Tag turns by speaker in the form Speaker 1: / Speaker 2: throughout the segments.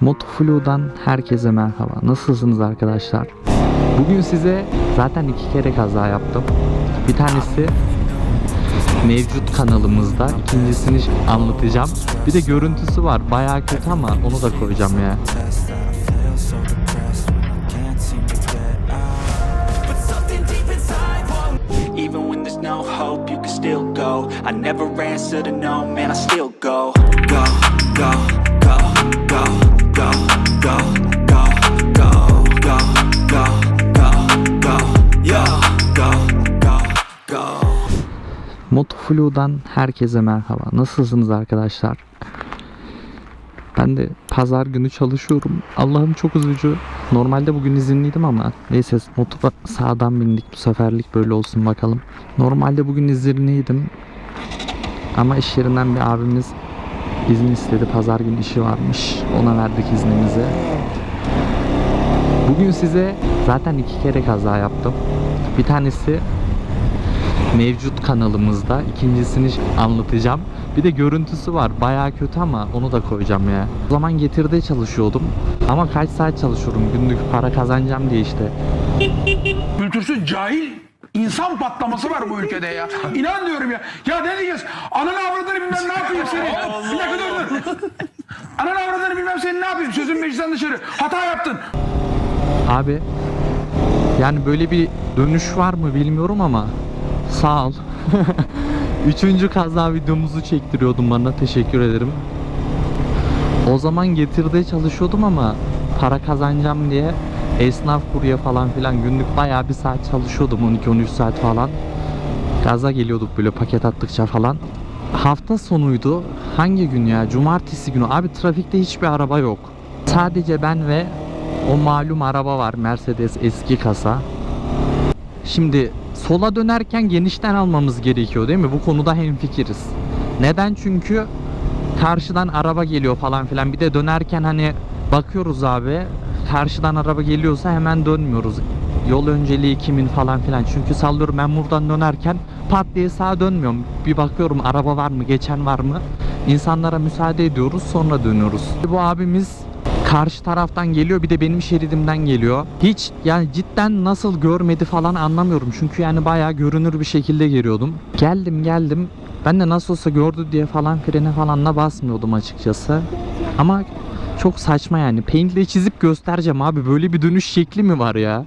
Speaker 1: Motoflu'dan herkese merhaba. Nasılsınız arkadaşlar? Bugün size zaten iki kere kaza yaptım. Bir tanesi mevcut kanalımızda. İkincisini anlatacağım. Bir de görüntüsü var. Bayağı kötü ama onu da koyacağım ya.
Speaker 2: Go, go, go,
Speaker 1: Motoflu'dan herkese merhaba. Nasılsınız arkadaşlar? Ben de pazar günü çalışıyorum. Allah'ım çok üzücü. Normalde bugün izinliydim ama neyse motora sağdan bindik bu seferlik böyle olsun bakalım. Normalde bugün izinliydim. Ama iş yerinden bir abimiz izin istedi. Pazar günü işi varmış. Ona verdik iznimizi. Bugün size zaten iki kere kaza yaptım. Bir tanesi mevcut kanalımızda. İkincisini anlatacağım. Bir de görüntüsü var. Bayağı kötü ama onu da koyacağım ya. O zaman getirde çalışıyordum. Ama kaç saat çalışıyorum günlük para kazanacağım diye işte.
Speaker 3: kültürsüz cahil insan patlaması var bu ülkede ya. İnan diyorum ya. Ya ne diyeceğiz? Ananı avradını bilmem ne yapayım seni. Bir dakika dur dur. Ananı avradını bilmem seni ne yapayım? Sözün meclisten dışarı. Hata yaptın.
Speaker 1: Abi yani böyle bir dönüş var mı bilmiyorum ama sağ ol. Üçüncü kaza videomuzu çektiriyordum bana teşekkür ederim. O zaman getirde çalışıyordum ama para kazanacağım diye esnaf kurye falan filan günlük bayağı bir saat çalışıyordum 12-13 saat falan. Gaza geliyorduk böyle paket attıkça falan. Hafta sonuydu. Hangi gün ya? Cumartesi günü. Abi trafikte hiçbir araba yok. Sadece ben ve o malum araba var. Mercedes eski kasa. Şimdi sola dönerken genişten almamız gerekiyor değil mi? Bu konuda hemfikiriz. Neden? Çünkü karşıdan araba geliyor falan filan. Bir de dönerken hani bakıyoruz abi. Karşıdan araba geliyorsa hemen dönmüyoruz. Yol önceliği kimin falan filan. Çünkü sallıyorum ben buradan dönerken pat diye sağa dönmüyorum. Bir bakıyorum araba var mı, geçen var mı? İnsanlara müsaade ediyoruz sonra dönüyoruz. Bu abimiz karşı taraftan geliyor bir de benim şeridimden geliyor. Hiç yani cidden nasıl görmedi falan anlamıyorum. Çünkü yani bayağı görünür bir şekilde geliyordum. Geldim geldim. Ben de nasıl olsa gördü diye falan frene falan da basmıyordum açıkçası. Ama çok saçma yani. Paint'le çizip göstereceğim abi. Böyle bir dönüş şekli mi var ya?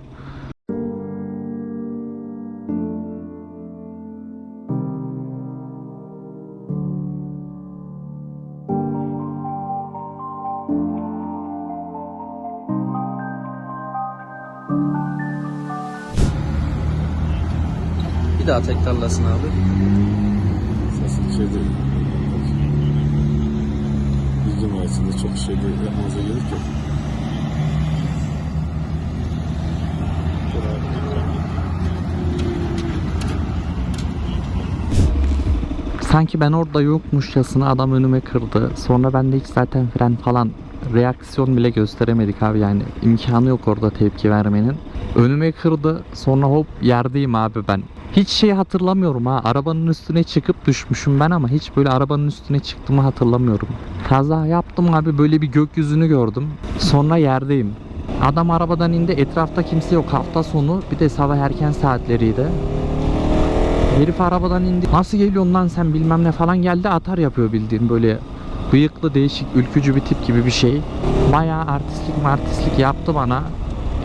Speaker 4: Bir daha tekrarlasın abi.
Speaker 5: Esasında şeyde bilgim arasında çok şeyde yapmanıza gerek yok.
Speaker 1: Sanki ben orada yokmuşçasına adam önüme kırdı. Sonra ben de hiç zaten fren falan reaksiyon bile gösteremedik abi yani imkanı yok orada tepki vermenin. Önüme kırdı sonra hop yerdeyim abi ben. Hiç şey hatırlamıyorum ha arabanın üstüne çıkıp düşmüşüm ben ama hiç böyle arabanın üstüne çıktığımı hatırlamıyorum. Kaza yaptım abi böyle bir gökyüzünü gördüm. Sonra yerdeyim. Adam arabadan indi etrafta kimse yok hafta sonu bir de sabah erken saatleriydi. Herif arabadan indi. Nasıl geliyorsun lan sen bilmem ne falan geldi atar yapıyor bildiğin böyle bıyıklı değişik ülkücü bir tip gibi bir şey. Bayağı artistlik martistlik yaptı bana.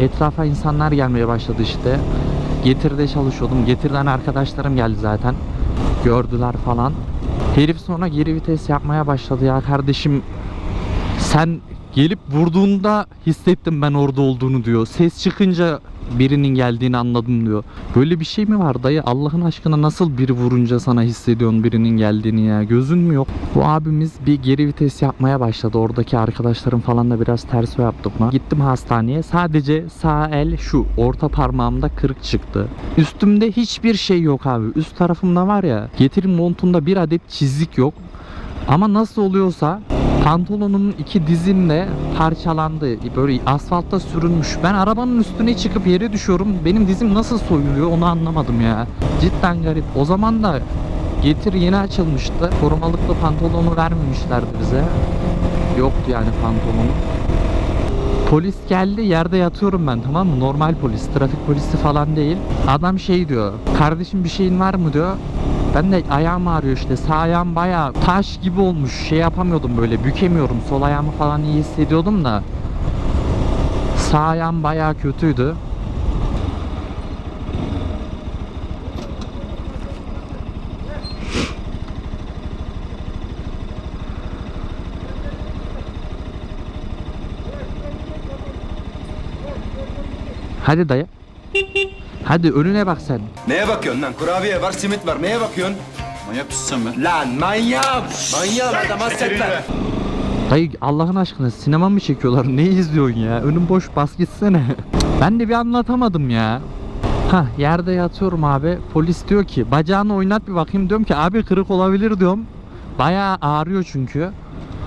Speaker 1: Etrafa insanlar gelmeye başladı işte. Getirde çalışıyordum. Getirden arkadaşlarım geldi zaten. Gördüler falan. Herif sonra geri vites yapmaya başladı ya kardeşim. Sen gelip vurduğunda hissettim ben orada olduğunu diyor. Ses çıkınca birinin geldiğini anladım diyor. Böyle bir şey mi var dayı? Allah'ın aşkına nasıl biri vurunca sana hissediyorsun birinin geldiğini ya? Gözün mü yok? Bu abimiz bir geri vites yapmaya başladı. Oradaki arkadaşlarım falan da biraz ters o yaptı buna. Gittim hastaneye. Sadece sağ el şu orta parmağımda kırık çıktı. Üstümde hiçbir şey yok abi. Üst tarafımda var ya getirin montunda bir adet çizik yok. Ama nasıl oluyorsa pantolonumun iki dizim de parçalandı. Böyle asfaltta sürünmüş. Ben arabanın üstüne çıkıp yere düşüyorum. Benim dizim nasıl soyuluyor onu anlamadım ya. Cidden garip. O zaman da getir yeni açılmıştı. Korumalıklı pantolonu vermemişlerdi bize. Yoktu yani pantolonu. Polis geldi yerde yatıyorum ben tamam mı? Normal polis, trafik polisi falan değil. Adam şey diyor. Kardeşim bir şeyin var mı diyor. Ben de ayağım ağrıyor işte. Sağ ayağım bayağı taş gibi olmuş. Şey yapamıyordum böyle. Bükemiyorum. Sol ayağımı falan iyi hissediyordum da. Sağ ayağım bayağı kötüydü. Hadi dayı. Hadi önüne bak sen.
Speaker 6: Neye bakıyorsun lan? Kurabiye var, simit var. Neye bakıyorsun?
Speaker 5: Manyak mısın sen be?
Speaker 6: Lan manyağım! Manyağım adam hasretler.
Speaker 1: Dayı Allah'ın aşkına sinema mı çekiyorlar? Ne izliyorsun ya? Önüm boş bas gitsene. ben de bir anlatamadım ya. Ha yerde yatıyorum abi. Polis diyor ki bacağını oynat bir bakayım diyorum ki abi kırık olabilir diyorum. Bayağı ağrıyor çünkü.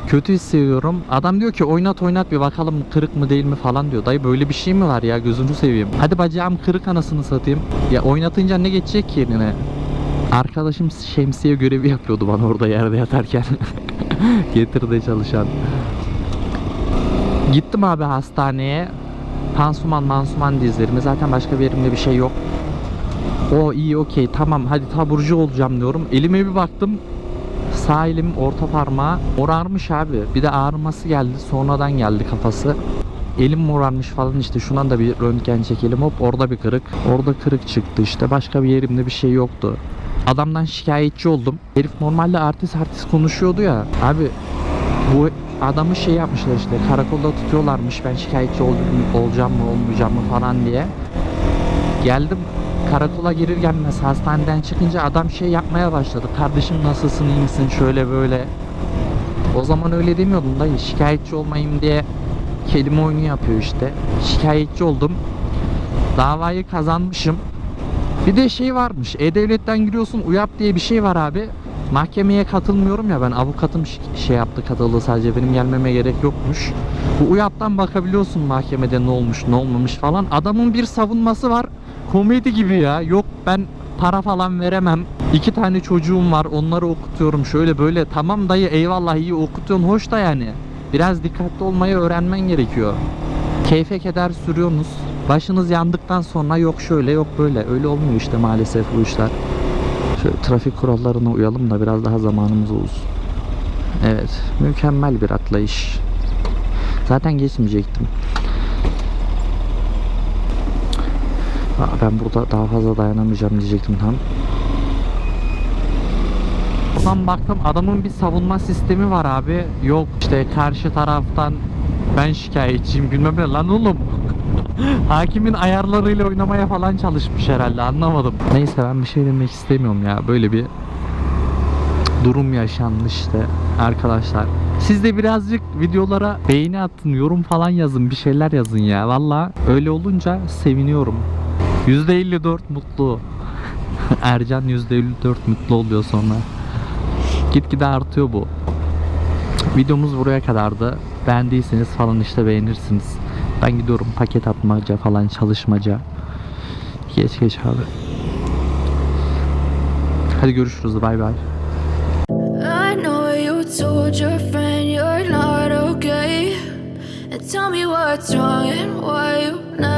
Speaker 1: Kötü hissediyorum. Adam diyor ki oynat oynat bir bakalım kırık mı değil mi falan diyor. Dayı böyle bir şey mi var ya gözünü seveyim. Hadi bacağım kırık anasını satayım. Ya oynatınca ne geçecek ki yerine? Arkadaşım şemsiye görevi yapıyordu bana orada yerde yatarken. Getirde çalışan. Gittim abi hastaneye. Pansuman mansuman dizlerimi. Zaten başka bir yerimde bir şey yok. O iyi okey tamam hadi taburcu olacağım diyorum. Elime bir baktım. Sağ elim orta parmağı morarmış abi. Bir de ağrıması geldi. Sonradan geldi kafası. Elim morarmış falan işte şuna da bir röntgen çekelim hop orada bir kırık. Orada kırık çıktı işte başka bir yerimde bir şey yoktu. Adamdan şikayetçi oldum. Herif normalde artist artist konuşuyordu ya. Abi bu adamı şey yapmışlar işte karakolda tutuyorlarmış ben şikayetçi ol, olacağım mı olmayacağım mı falan diye. Geldim karakola girir gelmez hastaneden çıkınca adam şey yapmaya başladı. Kardeşim nasılsın iyi misin şöyle böyle. O zaman öyle demiyordum dayı şikayetçi olmayayım diye kelime oyunu yapıyor işte. Şikayetçi oldum. Davayı kazanmışım. Bir de şey varmış. E-Devlet'ten giriyorsun UYAP diye bir şey var abi. Mahkemeye katılmıyorum ya ben avukatım şey yaptı katıldı sadece benim gelmeme gerek yokmuş. Bu UYAP'tan bakabiliyorsun mahkemede ne olmuş ne olmamış falan. Adamın bir savunması var. Komedi gibi ya. Yok ben para falan veremem. İki tane çocuğum var onları okutuyorum şöyle böyle. Tamam dayı eyvallah iyi okutuyorsun hoş da yani. Biraz dikkatli olmayı öğrenmen gerekiyor. Keyfe keder sürüyorsunuz. Başınız yandıktan sonra yok şöyle yok böyle. Öyle olmuyor işte maalesef bu işler. Şöyle trafik kurallarına uyalım da biraz daha zamanımız olsun. Evet, mükemmel bir atlayış. Zaten geçmeyecektim. Aa, ben burada daha fazla dayanamayacağım diyecektim tam. Oradan baktım adamın bir savunma sistemi var abi. Yok işte karşı taraftan ben şikayetçiyim bilmem ne lan oğlum. Hakimin ayarlarıyla oynamaya falan çalışmış herhalde anlamadım. Neyse ben bir şey demek istemiyorum ya. Böyle bir durum yaşandı işte arkadaşlar. Siz de birazcık videolara beğeni atın, yorum falan yazın, bir şeyler yazın ya. Valla öyle olunca seviniyorum. %54 mutlu. Ercan %54 mutlu oluyor sonra. Gitgide artıyor bu. Videomuz buraya kadardı. Beğendiyseniz falan işte beğenirsiniz. Ben gidiyorum paket atmaca falan çalışmaca. Geç geç abi. Hadi görüşürüz bay bay.
Speaker 7: Told your friend you're not okay. And tell me what's wrong and why you never